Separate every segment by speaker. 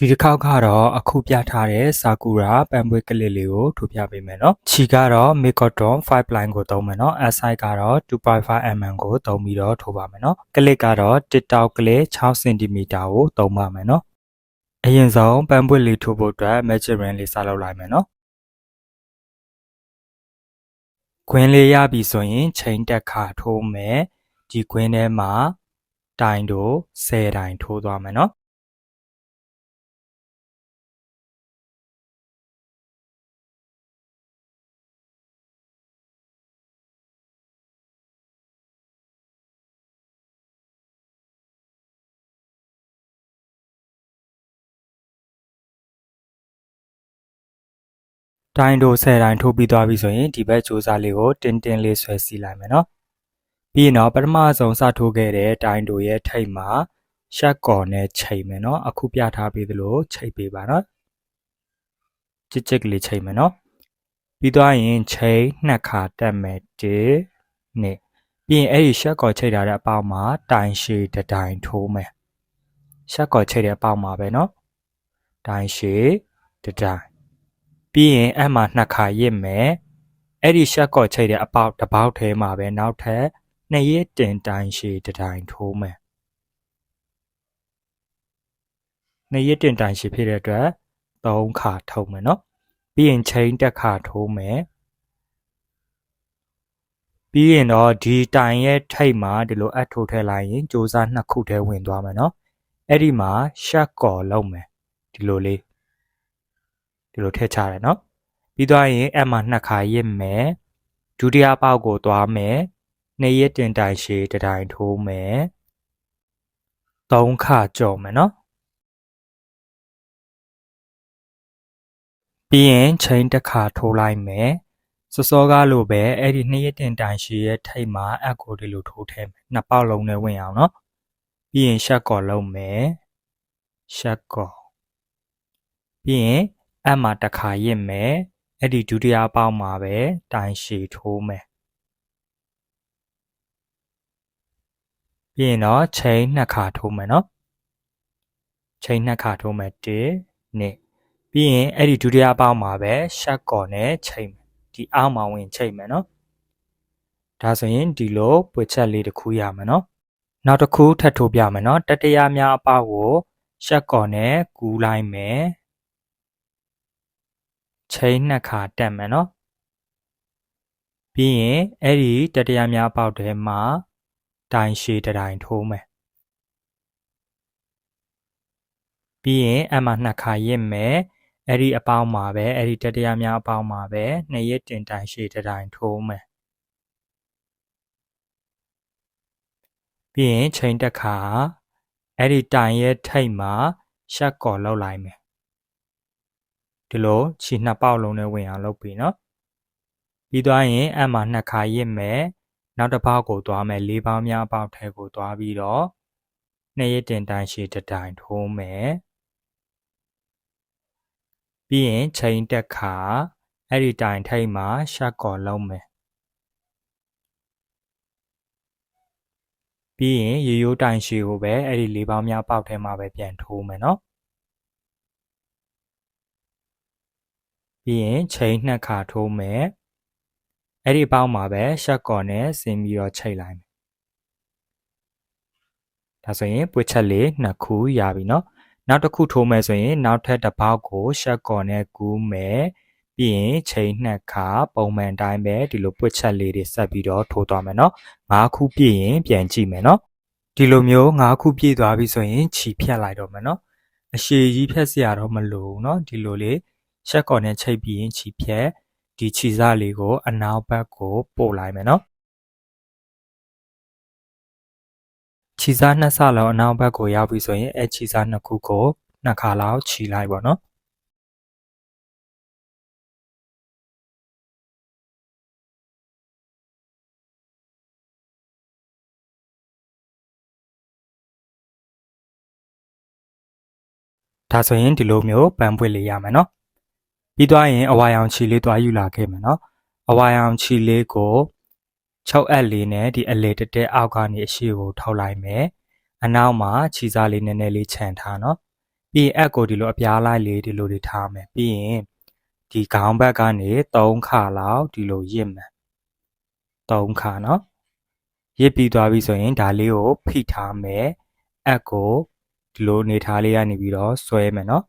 Speaker 1: ဒီတစ်ခေါက်ကတော့အခုပြထားတဲ့စာကူရာပန်ပွေကလစ်လေးကိုထုတ်ပြပေးမယ်နော်။ခြေကတော့ Mecotron 5 line ကိုသုံးမယ်နော်။ SI ကတော့2.5 mm ကိုသုံးပြီးတော့ထုတ်ပါမယ်နော်။ကလစ်ကတော့ TikTok ကလစ်6 cm ကိုသုံးပါမယ်နော်။အရင်ဆုံးပန်ပွေလေးထုတ်ဖို့အတွက် measurement လေးစလုပ်လိုက်မယ်နော်။ခွင်းလေးရပြီဆိုရင်ချိန်တက်ခါထိုးမယ်။ဒီခွင်းထဲမှာတိုင်တို့10တိုင်ထိုးသွားမယ်နော် တိုင်းတို့10တိုင်းထိုးပြီးသွားပြီဆိုရင်ဒီဘက်ကြိုးစားလေးကိုတင်းတင်းလေးဆွဲစီလိုက်မယ်နော်ပြီးရင်တော့ပထမဆုံးစထိုးခဲ့တဲ့တိုင်းတို့ရဲ့ထိတ်မှာရှက်ကော်နဲ့ချိန်မယ်နော်အခုပြထားပြီးသလိုချိန်ပေးပါနော်ကြစ်ကြစ်ကလေးချိန်မယ်နော်ပြီးသွားရင်ချိန်နှစ်ခါတက်မယ်1နှစ်ပြီးရင်အဲ့ဒီရှက်ကော်ချိန်ထားတဲ့အပေါက်မှာတိုင်ရှည်တတိုင်ထိုးမယ်ရှက်ကော်ချိန်တဲ့အပေါက်မှာပဲနော်တိုင်ရှည်တတိုင် ပြီးရင်အဲ့မှာနှစ်ခါရစ်မယ်အဲ့ဒီရှက်ကော့ချိတ်တဲ့အပေါက်တစ်ပေါက်ထဲမှာပဲနောက်ထပ်နှစ်ရစ်တင်တိုင်ရှည်တစ်တိုင်ထိုးမယ်နှစ်ရစ်တင်တိုင်ရှည်ဖြစ်တဲ့အတွက်သုံးခါထုံမယ်နော်ပြီးရင်ချိန်တက်ခါထိုးမယ်ပြီးရင်တော့ဒီတိုင်ရဲ့ထိတ်မှာဒီလိုအပ်ထိုးထည့်လိုက်ရင်စူးစမ်းနှစ်ခုတည်းဝင်သွားမယ်နော်အဲ့ဒီမှာရှက်ကော်လုံးမယ်ဒီလိုလေး ဒီလိုထည့်ချရတယ်နော်ပြီးသွားရင်အဲ့မှာနှစ်ခါရစ်မယ်ဒုတိယပေါက်ကိုသွားမယ်နှစ်ရစ်တင်တိုင်ရှည်တတိုင်ထိုးမယ်သုံးခါကြော်မယ်နော်ပြီးရင်ချိန်တစ်ခါထိုးလိုက်မယ်စောစောကားလိုပဲအဲ့ဒီနှစ်ရစ်တင်တိုင်ရှည်ရဲ့ထိပ်မှာအက်ကိုဒီလိုထိုးထဲမယ်နှစ်ပေါက်လုံးနဲ့ဝင်အောင်နော်ပြီးရင်ရှက်ကော်လုံးမယ်ရှက်ကော်ပြီးရင် အပ်မှာတစ်ခါရစ်မယ်အဲ့ဒီဒုတိယပေါက်မှာပဲတိုင်ရှည်ထိုးမယ်ပြီးရင်တော့ချိန်နှစ်ခါထိုးမယ်နော်ချိန်နှစ်ခါထိုးမယ်1နှစ်ပြီးရင်အဲ့ဒီဒုတိယပေါက်မှာပဲရှက်ကော်နဲ့ချိန်မယ်ဒီအောက်မှာဝင်ချိန်မယ်နော်ဒါဆိုရင်ဒီလိုပွေချက်လေးတစ်ခုရမယ်နော်နောက်တစ်ခုထပ်ထိုးပြမယ်နော်တတိယများအပေါက်ကိုရှက်ကော်နဲ့ကူးလိုက်မယ် ချိန်နှစ်ခါတက်မယ်နော်ပြီးရင်အဲ့ဒီတတိယများပေါက်ထဲမှာတိုင်ရှည်တိုင်ထိုးမယ်ပြီးရင်အမှနှစ်ခါရစ်မယ်အဲ့ဒီအပေါင်းမှာပဲအဲ့ဒီတတိယများအပေါင်းမှာပဲနှစ်ရစ်တင်တိုင်ရှည်တိုင်ထိုးမယ်ပြီးရင်ချိန်တစ်ခါအဲ့ဒီတိုင်ရဲ့ထိတ်မှာရှက်ကော်လောက်လိုက်မယ် ဒီလိုခြေနှစ်ပေါက်လုံးနဲ့ဝင်အောင်လုပ်ပြီနော်ပြီးသွားရင်အမှနှစ်ခါရစ်မယ်နောက်တစ်ပေါက်ကိုသွားမယ်လေးပေါင်းများပေါက်ထဲကိုသွားပြီးတော့နှစ်ရစ်တင်တိုင်ရှည်တတိုင်ထိုးမယ်ပြီးရင်ချိန်တက်ခါအဲ့ဒီတိုင်ထိတ်မှာရှက်ကော်လုံးမယ်ပြီးရင်ရေရိုးတိုင်ရှည်ကိုပဲအဲ့ဒီလေးပေါင်းများပေါက်ထဲမှာပဲပြန်ထိုးမယ်နော် ပြီးရင်ချိန်နှစ်ခါထိုးမယ်အဲ့ဒီပေါင်းမှာပဲရှက်ကော်နဲ့ဆင်းပြီးတော့ချိန်လိုက်မယ်ဒါဆိုရင်ပွေချက်လေးနှစ်ခုရပြီเนาะနောက်တစ်ခုထိုးမယ်ဆိုရင်နောက်ထပ်တစ်ပေါက်ကိုရှက်ကော်နဲ့ကူးမယ်ပြီးရင်ချိန်နှစ်ခါပုံမှန်တိုင်းပဲဒီလိုပွက်ချက်လေးတွေဆက်ပြီးတော့ထိုးသွားမယ်เนาะ၅ခုပြည့်ရင်ပြန်ကြည့်မယ်เนาะဒီလိုမျိုး၅ခုပြည့်သွားပြီဆိုရင်ခြီဖြတ်လိုက်တော့မယ်เนาะအရှိကြီးဖြတ်စရာတော့မလိုဘူးเนาะဒီလိုလေး ရှက်ကော်နဲ့ချိတ်ပြီးရင်ခြီဖြက်ဒီခြီစလေးကို အနောက်ဘက်ကိုပို့လိုက်မယ်နော်ခြီစားနှစ်ဆလောက်အနောက်ဘက်ကိုရောက်ပြီဆိုရင်အဲခြီစားနှစ်ခုကိုနှစ်ခါလောက်ခြီလိုက်ပါနော်ဒါဆိုရင်ဒီလိုမျိုးပန်ပွေလေးရမယ်နော် ပြီးသွားရင်အဝါရောင်ခြေလေးသွားယူလာခဲ့မယ်နော်အဝါရောင်ခြေလေးကို6အက်လေးနဲ့ဒီအလေတက်တဲ့အောက်ကနေအရှိကိုထောက်လိုက်မယ်အနောက်မှာခြေစားလေးနည်းနည်းလေးခြံထားနော်ပြီးရင်အက်ကိုဒီလိုအပြားလိုက်လေးဒီလိုတွေထားမယ်ပြီးရင်ဒီခေါင်းဘက်ကနေ3ခါလောက်ဒီလိုရစ်မယ်3ခါနော်ရစ်ပြီးသွားပြီဆိုရင်ဒါလေးကိုဖိထားမယ်အက်ကိုဒီလိုနေထားလေးကနေပြီးတော့ဆွဲမယ်နော်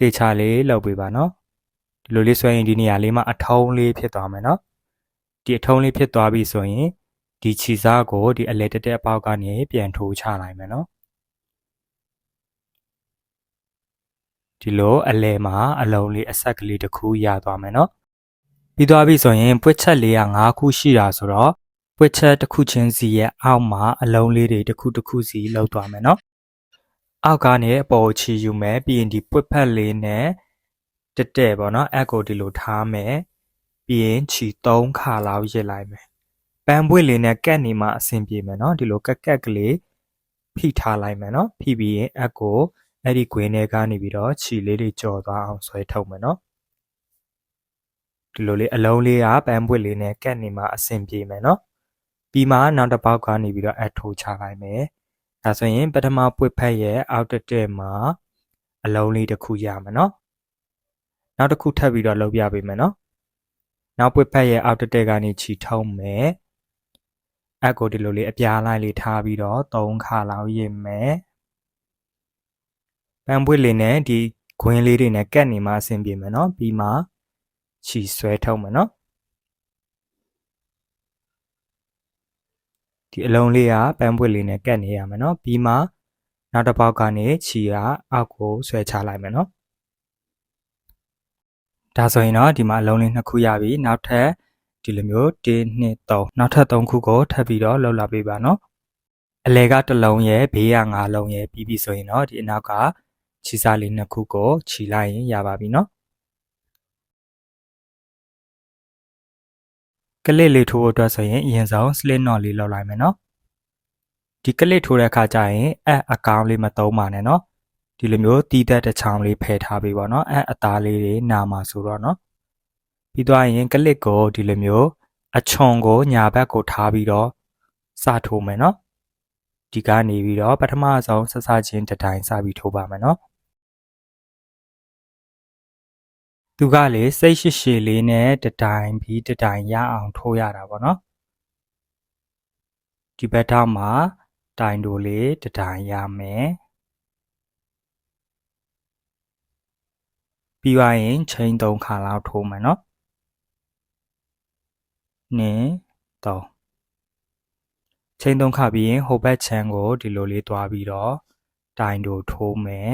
Speaker 1: တေချာလေးလောက်ပေးပါနော်ဒီလိုလေးဆွဲရင်ဒီနေရာလေးမှာအထုံးလေးဖြစ်သွားမယ်နော်ဒီအထုံးလေးဖြစ်သွားပြီဆိုရင်ဒီခြေစားကိုဒီအလဲတက်တဲ့အပေါက်ကနေပြန်ထိုးချလိုက်မယ်နော်ဒီလိုအလဲမှာအလုံးလေးအဆက်ကလေးတစ်ခုရသွားမယ်နော်ပြီးသွားပြီဆိုရင်ပွက်ချက်လေးက5ခုရှိတာဆိုတော့ပွက်ချက်တစ်ခုချင်းစီရဲ့အောက်မှာအလုံးလေးတွေတစ်ခုတစ်ခုစီလောက်သွားမယ်နော် အောက်ကနေအပေါ်ချီယူမယ်ပြီးရင်ဒီပွက်ဖက်လေးနဲ့တက်တဲ့ပေါ့နော်အက်ကိုဒီလိုထားမယ်ပြီးရင်ခြီ3ခါလောက်ရစ်လိုက်မယ်ပန်းပွင့်လေးနဲ့ကက်နေမှအဆင်ပြေမယ်နော်ဒီလိုကက်ကက်ကလေးဖိထားလိုက်မယ်နော်ဖိပြီးရင်အက်ကိုအဲ့ဒီကွင်းထဲကနေပြီးတော့ခြီလေးတွေကြော်သွားအောင်ဆွဲထုတ်မယ်နော်ဒီလိုလေးအလုံးလေးကပန်းပွင့်လေးနဲ့ကက်နေမှအဆင်ပြေမယ်နော်ပြီးမှနောက်တစ်ပေါက်ကနေပြီးတော့အက်ထိုးချလိုက်မယ် ဒါဆိုရင်ပထမပွက်ဖက်ရဲ့အောက်တက်တဲ့မှာအလုံးလေးတစ်ခုရမယ်နော်နောက်တစ်ခုထပ်ပြီးတော့လုပ်ပြပေးမယ်နော်နောက်ပွက်ဖက်ရဲ့အောက်တက်တဲ့ကနေခြီထုံးမယ်အက်ကိုဒီလိုလေးအပြားလိုက်လေးထားပြီးတော့၃ခါလောက်ရင်မယ်ပန်းပွက်လေးနဲ့ဒီခွင်းလေးတွေနဲ့ကတ်နေမှအဆင်ပြေမယ်နော်ပြီးမှခြီဆွဲထုံးမယ်နော် ဒီအလုံးလေးကပန်းပွက်လေးနဲ့ကတ်နေရမယ်နော်ပြီးမှနောက်တစ်ပေါက်ကနေခြီကအောက်ကိုဆွဲချလိုက်မယ်နော်ဒါဆိုရင်တော့ဒီမှာအလုံးလေးနှစ်ခုရပြီနောက်ထပ်ဒီလိုမျိုး1 2 3နောက်ထပ်3ခုကိုထပ်ပြီးတော့လောက်လာပေးပါနော်အလဲကတစ်လုံးရဲ့ဘေးက၅လုံးရဲ့ပြီးပြီဆိုရင်တော့ဒီအနောက်ကခြေစားလေးနှစ်ခုကိုခြီလိုက်ရင်ရပါပြီနော် ကလစ်လေးထိုးဖို့အတွက်ဆိုရင်အရင်ဆုံး slit knot လေးလောက်လိုက်မယ်နော်ဒီကလစ်ထိုးတဲ့အခါကျရင်အအကောင်လေးမသုံးပါနဲ့နော်ဒီလိုမျိုးတီးသက်တစ်ချောင်းလေးဖယ်ထားပေးပါတော့အဲအသားလေးတွေနာမှာဆိုတော့နော်ပြီးသွားရင်ကလစ်ကိုဒီလိုမျိုးအချွန်ကိုညာဘက်ကိုထားပြီးတော့စထိုးမယ်နော်ဒီကနေပြီးတော့ပထမဆုံးဆက်စချင်းတတိုင်းစပြီးထိုးပါမယ်နော် သူကလေစိတ်ရှိရှိလေးနဲ့တတိုင်းပြီးတတိုင်းရအောင်ထိုးရတာပေါ့နော်ဒီဘက်ထောက်မှာတိုင်တိုလေးတတိုင်းရမယ်ပြီးသွားရင်ချိန်3ခါလောက်ထိုးမယ်နော်2 3ချိန်3ခါပြီးရင်ဟိုဘက်ခြမ်းကိုဒီလိုလေးသွားပြီးတော့တိုင်တို့ထိုးမယ်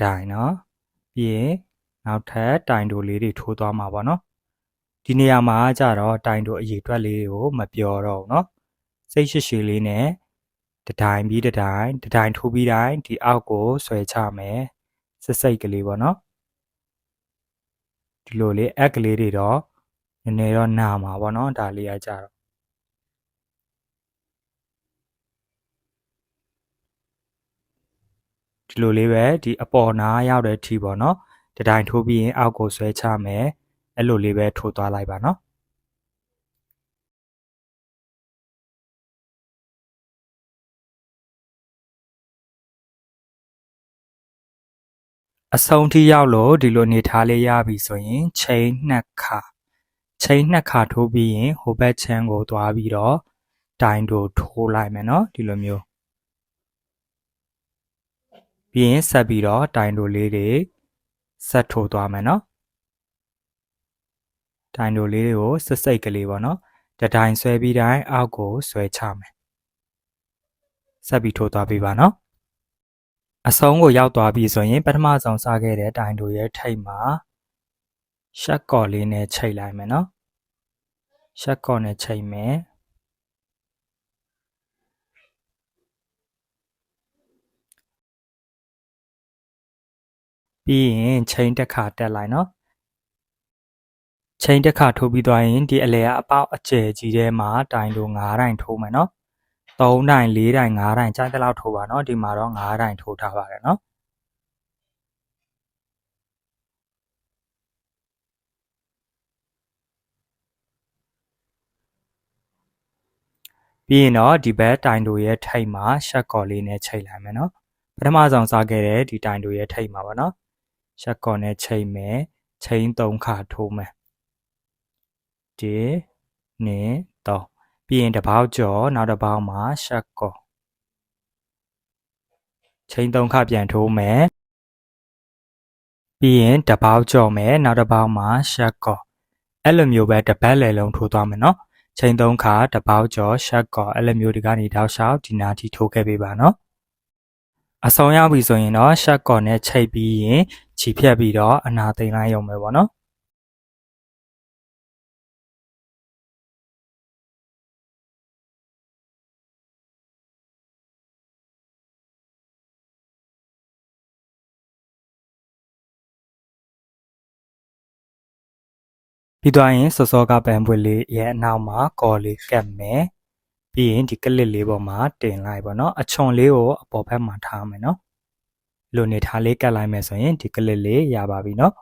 Speaker 1: တိုင်နော်ပြီးရင်နောက်ထပ်တိုင်တိုလေးတွေထိုးသွားမှာပေါ့နော်ဒီနေရာမှာကြတော့တိုင်တိုအရေအတွက်လေးကိုမပြောတော့ဘူးနော်စိတ်ရှိရှိလေးနဲ့တဒိုင်ပြီးတဒိုင်တဒိုင်ထိုးပြီးတိုင်းဒီအောက်ကိုဆွဲချမယ်စစိတ်ကလေးပေါ့နော်ဒီလိုလေးအက်ကလေးတွေတော့နည်းနည်းတော့နာမှာပေါ့နော်ဒါလေးကကြတော့ ဒီလိုလေးပဲဒီအပေါ်နာရောက်တဲ့ ठी ပေါ့နော်တတိုင်းထိုးပြီးရင်အောက်ကိုဆွဲချမယ်အဲ့လိုလေးပဲထိုးသွားလိုက်ပါနော်အဆုံးထိရောက်လို့ဒီလိုနေထားလေးရပြီဆိုရင်ချိန်နှစ်ခါချိန်နှစ်ခါထိုးပြီးရင်ဟိုဘက်ချမ်းကိုသွားပြီးတော့တိုင်တို့ထိုးလိုက်မယ်နော်ဒီလိုမျိုး ပြီးရင်ဆက်ပြီးတော့တိုင်တို့လေးတွေဆက်ထိုးသွားမယ်နော်တိုင်တို့လေးတွေကိုစစ်စိတ်ကလေးပေါ့နော်တတိုင်ဆွဲပြီးတိုင်းအောက်ကိုဆွဲချမယ်ဆက်ပြီးထိုးသွားပေးပါနော်အဆုံးကိုရောက်သွားပြီဆိုရင်ပထမဆုံးစားခဲ့တဲ့တိုင်တို့ရဲ့ထိတ်မှာရှက်ကော်လေးနဲ့ချိတ်လိုက်မယ်နော်ရှက်ကော်နဲ့ချိတ်မယ် ပြီးရင်ချိန်တစ်ခါတက်လိုက်နော်ချိန်တစ်ခါထိုးပြီးသွားရင်ဒီအလဲကအပေါက်အကျယ်ကြီးထဲမှာတိုင်တို့9တိုင်ထိုးမယ်နော်3တိုင်4တိုင်5တိုင်ကြိုက်တဲ့လောက်ထိုးပါနော်ဒီမှာတော့5တိုင်ထိုးထားပါတယ်နော်ပြီးရင်တော့ဒီဘက်တိုင်တိုရဲ့ထိတ်မှာရှက်ကော်လေးနဲ့ချိန်လိုက်မယ်နော်ပထမဆုံးစားခဲ့တဲ့ဒီတိုင်တိုရဲ့ထိတ်မှာပါနော် ရှက်ကော်နဲ့ချိန်မယ်ချိန်၃ခါထိုးမယ်1 2 3ပြီးရင်တစ်ပေါက်ကျော်နောက်တစ်ပေါက်မှာရှက်ကော်ချိန်၃ခါပြန်ထိုးမယ်ပြီးရင်တစ်ပေါက်ကျော်မယ်နောက်တစ်ပေါက်မှာရှက်ကော်အဲ့လိုမျိုးပဲတစ်ပတ်လည်လုံးထိုးသွားမယ်နော်ချိန်သုံးခါတပေါက်ကျော်ရှက်ကော်အဲ့လိုမျိုးဒီကနေတောက်လျှောက်ဒီနာတီထိုးခဲ့ပေးပါနော်အဆုံးရောက်ပြီဆိုရင်တော့ရှက်ကော်နဲ့ချိတ်ပြီးရင် ခြိဖြတ်ပြီးတော့အနာသိမ်းလိုက်ရုံပဲပေါ့နော်ပြီးသွားရင်စောစောကပန်ပွေလေးရဲ့အနောက်မှာကော်လေးကတ်မယ်ပြီးရင်ဒီကလစ်လေးပေါ်မှာတင်လိုက်ပေါ့နော်အချွန်လေးကိုအပေါ်ဘက်မှာထားမယ်နော် လိုနေထားလေးကတ်လိုက်မယ်ဆိုရင်ဒီကလစ်လေးရပါပြီနော်